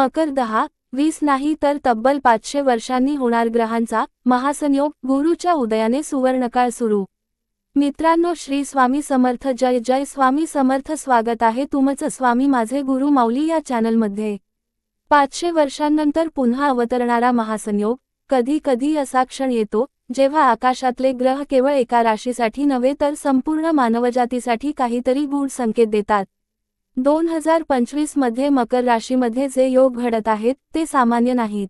मकर दहा वीस नाही तर तब्बल पाचशे वर्षांनी होणार ग्रहांचा महासंयोग गुरुच्या उदयाने सुवर्णकाळ सुरू. मित्रांनो श्री स्वामी समर्थ जय जय स्वामी समर्थ स्वागत आहे तुमचं स्वामी माझे गुरु माऊली या चॅनलमध्ये. पाचशे वर्षांनंतर पुन्हा अवतरणारा महासंयोग कधी कधी असा क्षण येतो जेव्हा आकाशातले ग्रह केवळ एका राशीसाठी नव्हे तर संपूर्ण मानवजातीसाठी काहीतरी गूढ संकेत देतात. दोन हजार पंचवीसमध्ये मकर राशीमध्ये जे योग घडत आहेत ते सामान्य नाहीत.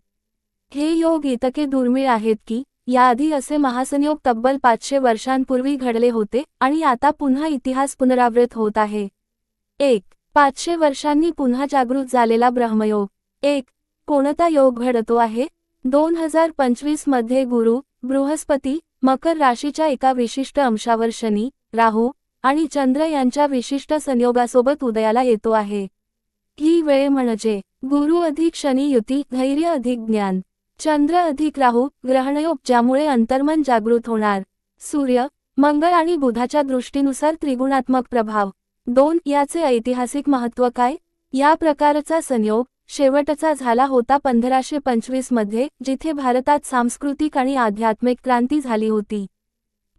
हे योग इतके दुर्मिळ आहेत की याआधी असे महासंयोग तब्बल पाचशे वर्षांपूर्वी घडले होते आणि आता पुन्हा इतिहास पुनरावृत होत आहे. एक पाचशे वर्षांनी पुन्हा जागृत झालेला ब्रह्मयोग. एक कोणता योग घडतो आहे? दोन हजार पंचवीसमध्ये गुरु बृहस्पती मकर राशीच्या एका विशिष्ट अंशावर शनी राहू आणि चंद्र यांच्या विशिष्ट संयोगासोबत उदयाला येतो आहे. ही वेळ म्हणजे गुरु अधिक शनी युती धैर्य अधिक ज्ञान. चंद्र अधिक राहू ग्रहणयोग ज्यामुळे अंतर्मन जागृत होणार. सूर्य मंगळ आणि बुधाच्या दृष्टीनुसार त्रिगुणात्मक प्रभाव. दोन याचे ऐतिहासिक महत्त्व काय? या प्रकारचा संयोग शेवटचा झाला होता पंधराशे पंचवीसमध्ये जिथे भारतात सांस्कृतिक आणि आध्यात्मिक क्रांती झाली होती.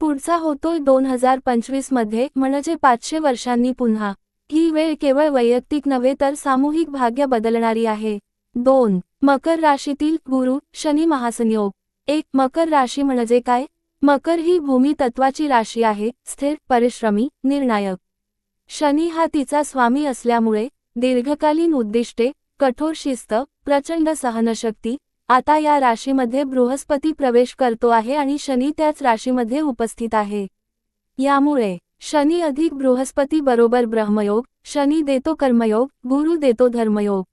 पुढचा होतोय दोन हजार पंचवीसमध्ये म्हणजे पाचशे वर्षांनी पुन्हा. ही वेळ केवळ वैयक्तिक नव्हे तर सामूहिक भाग्य बदलणारी आहे. दोन. मकर राशीतील गुरु शनी महासंयोग. एक. मकर राशी म्हणजे काय? मकर ही भूमी तत्वाची राशी आहे स्थिर परिश्रमी निर्णायक. शनी हा तिचा स्वामी असल्यामुळे दीर्घकालीन उद्दिष्टे कठोर शिस्त प्रचंड सहनशक्ती आता या राशीमध्ये बृहस्पती प्रवेश करतो आहे आणि शनी त्याच राशीमध्ये उपस्थित आहे. यामुळे शनी अधिक बृहस्पती बरोबर ब्रह्मयोग शनी देतो कर्मयोग गुरु देतो धर्मयोग.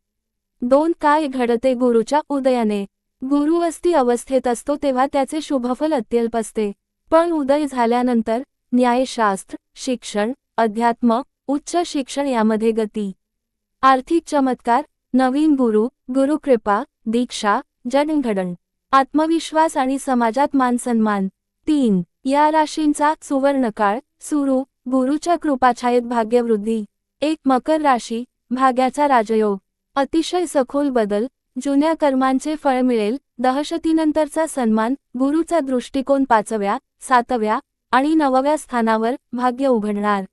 दोन काय घडते गुरुच्या उदयाने? गुरु अस्थि अवस्थेत असतो तेव्हा त्याचे शुभफल अत्यल्प असते. पण उदय झाल्यानंतर न्यायशास्त्र शिक्षण अध्यात्म उच्च शिक्षण यामध्ये गती. आर्थिक चमत्कार नवीन गुरु गुरुकृपा दीक्षा जडणघडण आत्मविश्वास आणि समाजात मानसन्मान तीन या राशींचा सुवर्णकाळ सुरू गुरुच्या कृपाछायेत भाग्यवृद्धी. एक मकर राशी भाग्याचा राजयोग. अतिशय सखोल बदल जुन्या कर्मांचे फळ मिळेल दहशतीनंतरचा सन्मान गुरुचा दृष्टिकोन पाचव्या सातव्या आणि नवव्या स्थानावर भाग्य उघडणार.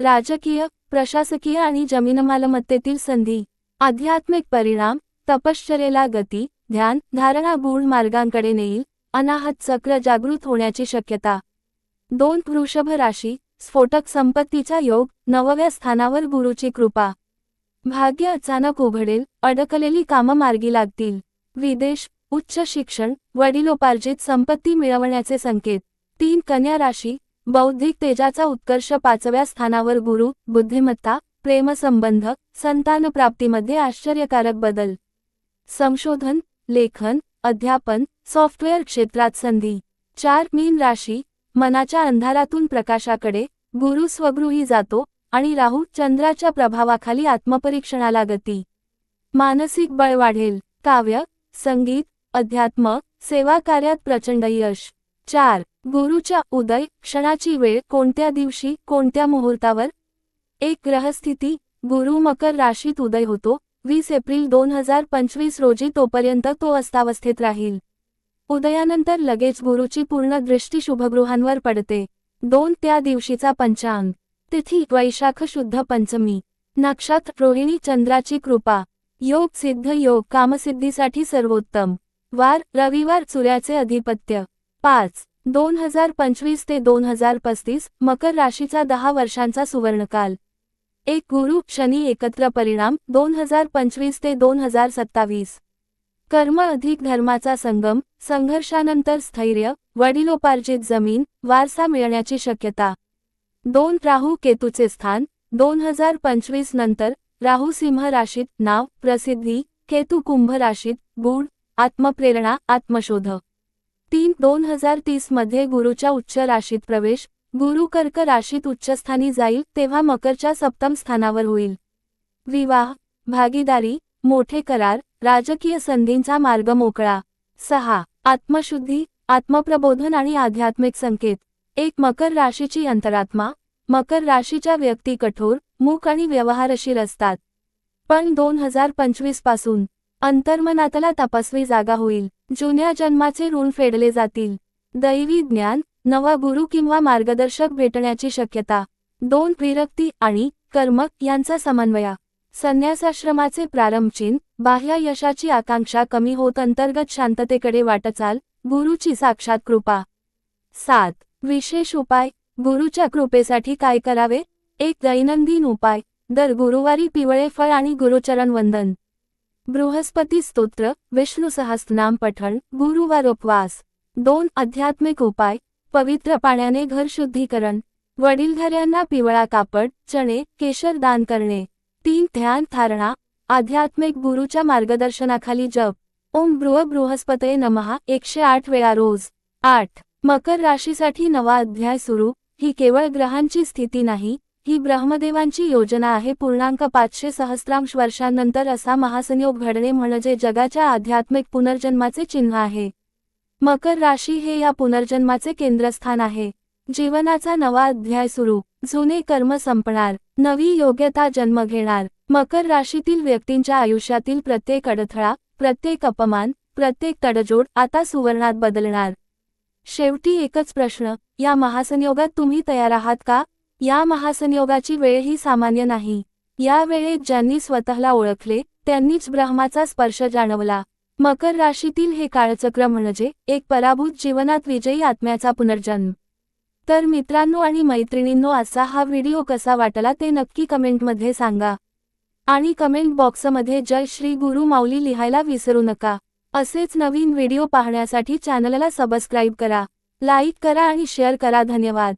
राजकीय प्रशासकीय आणि जमीनमालमत्तेतील संधी. आध्यात्मिक परिणाम तपश्चर्येला गती ध्यान धारणा गूढ मार्गांकडे नेईल अनाहत चक्र जागृत होण्याची शक्यता. दोन वृषभ राशी स्फोटक संपत्तीचा योग नवव्या स्थानावर गुरुची कृपा. भाग्य अचानक उघडेल अडकलेली कामं मार्गी लागतील. विदेश उच्च शिक्षण वडिलोपार्जित संपत्ती मिळवण्याचे संकेत. तीन कन्या राशी बौद्धिक तेजाचा उत्कर्ष पाचव्या स्थानावर गुरु बुद्धिमत्ता प्रेमसंबंध संतानप्राप्तीमध्ये आश्चर्यकारक बदल. संशोधन लेखन अध्यापन सॉफ्टवेअर क्षेत्रात संधी. चार मीन राशी मनाच्या अंधारातून प्रकाशाकडे गुरु स्वगृही जातो आणि राहू चंद्राच्या प्रभावाखाली आत्मपरीक्षणाला गती. मानसिक बळ वाढेल. काव्य संगीत अध्यात्म सेवा कार्यात प्रचंड यश. चार गुरुच्या उदय क्षणाची वेळ कोणत्या दिवशी कोणत्या मुहूर्तावर? एक ग्रहस्थिती गुरु मकर राशीत उदय होतो. वीस एप्रिल दोन हजार पंचवीस रोजी तोपर्यंत तो अस्तावस्थेत राहील. उदयानंतर लगेच गुरुची पूर्ण दृष्टी शुभगृहांवर पडते. दोन त्या दिवशीचा पंचांग. तिथी वैशाख शुद्ध पंचमी. नक्षत्र रोहिणी चंद्राची कृपा. योग सिद्ध योग कामसिद्धीसाठी सर्वोत्तम. वार रविवार सूर्याचे अधिपत्य पाच. दोन हजार पंचवीस ते दोन हजार पस्तीस मकर राशीचा दहा वर्षांचा सुवर्णकाल. एक गुरु शनी एकत्र परिणाम दोन हजार पंचवीस ते दोन हजार सत्तावीस. कर्म अधिक धर्माचा संगम संघर्षानंतर स्थैर्य वडिलोपार्जित जमीन वारसा मिळण्याची शक्यता. दोन राहू केतूचे स्थान दोन हजार पंचवीस नंतर राहू सिंह राशीत नाव प्रसिद्धी केतू कुंभ राशीत गुण आत्मप्रेरणा आत्मशोध. तीन दोन हजार तीसमध्ये गुरुच्या उच्च राशीत प्रवेश गुरु कर्क राशीत उच्चस्थानी जाईल तेव्हा मकरच्या सप्तम स्थानावर होईल. विवाह भागीदारी मोठे करार राजकीय संधींचा मार्ग मोकळा. सहा आत्मशुद्धी आत्मप्रबोधन आणि आध्यात्मिक संकेत. एक मकर राशीची अंतरात्मा. मकर राशीच्या व्यक्ती कठोर मूक आणि व्यवहारशील असतात. पण दोन हजार पंचवीसपासून अंतर्मनातला तपासवी जागा होईल. जुन्या जन्माचे ऋण फेडले जातील. दैवी ज्ञान नवा गुरु किंवा मार्गदर्शक भेटण्याची शक्यता. दोन विरक्ती आणि कर्मक यांचा समन्वया. संन्यासाश्रमाचे प्रारंभचिन बाह्य यशाची आकांक्षा कमी होत अंतर्गत शांततेकडे वाटचाल गुरुची साक्षात कृपा. सात विशेष उपाय गुरुच्या कृपेसाठी काय करावे? एक दैनंदिन उपाय दर गुरुवारी पिवळे फळ आणि गुरुचरण वंदन. बृहस्पती स्तोत्र विष्णू सहस्त्रनाम पठण गुरुवार उपवास दोन आध्यात्मिक उपाय पवित्र पाण्याने घर शुद्धीकरण वडीलधाऱ्यांना पिवळा कापड चणे केशर दान करणे. तीन ध्यान धारणा आध्यात्मिक गुरुच्या मार्गदर्शनाखाली जप. ओम बृह बृहस्पते नमहा एकशे आठ वेळा रोज. आठ. मकर राशीसाठी नवा अध्याय सुरू. ही केवळ ग्रहांची स्थिती नाही ही ब्रह्मदेवांची योजना आहे. पूर्णांक पाचशे सहस्रांश वर्षांनंतर असा महासंयोग घडणे म्हणजे जगाच्या आध्यात्मिक पुनर्जन्माचे चिन्ह आहे. मकर राशी हे या पुनर्जन्माचे केंद्रस्थान आहे. जीवनाचा नवा अध्याय सुरू. जुने कर्म संपणार. नवी योग्यता जन्म घेणार. मकर राशीतील व्यक्तींच्या आयुष्यातील प्रत्येक अडथळा प्रत्येक अपमान प्रत्येक तडजोड आता सुवर्णात बदलणार. शेवटी एकच प्रश्न या महासंयोगात तुम्ही तयार आहात का? या महासंयोगाची वेळ ही सामान्य नाही. या वेळेत ज्यांनी स्वतःला ओळखले त्यांनीच ब्रह्माचा स्पर्श जाणवला. मकर राशीतील हे काळचक्र म्हणजे एक पराभूत जीवनात विजयी आत्म्याचा पुनर्जन्म. तर मित्रांनो आणि मैत्रिणींनो असा हा व्हिडिओ कसा वाटला ते नक्की कमेंटमध्ये सांगा. आणि कमेंट बॉक्समध्ये जय श्री गुरु माऊली लिहायला विसरू नका. असेच नवीन व्हिडिओ पाहण्यासाठी चॅनलला सबस्क्राईब करा लाईक करा आणि शेअर करा. धन्यवाद.